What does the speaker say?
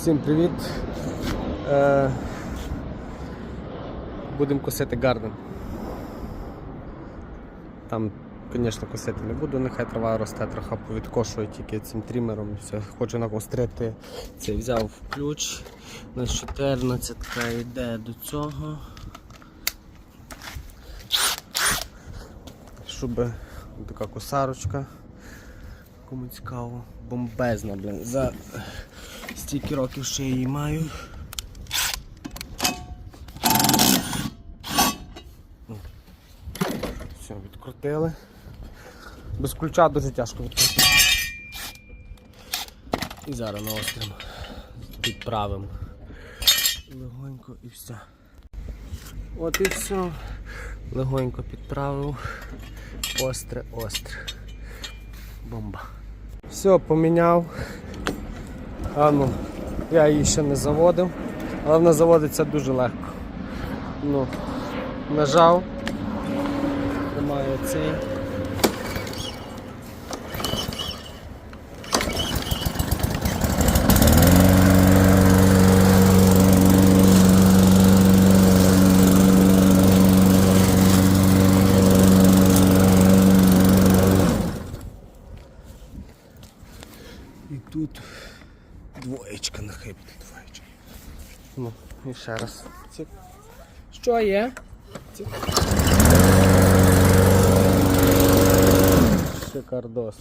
Всім привіт! Е, будемо косити гарден. Там, звісно, косити не буду, нехай трава росте, трохи повідкошую тільки цим трімером. Все. Хочу нагострити. Цей взяв ключ на 14 йде до цього. Щоб така косарочка. Кому цікаво, бомбезна, блин. За стільки років ще її маю. Все, відкрутили. Без ключа дуже тяжко відкрути. І зараз наостримо. Підправимо. Легонько і все. От і все. Легонько підправив. Остре, остре. Бомба. Все, поміняв. А ну, я її ще не заводив, але вона заводиться дуже легко. Ну, нажав, тримаю цей. І тут двоєчка нехай буде двоєчка. Ну, і ще раз. Цик. Що є? Цик. Шикардос.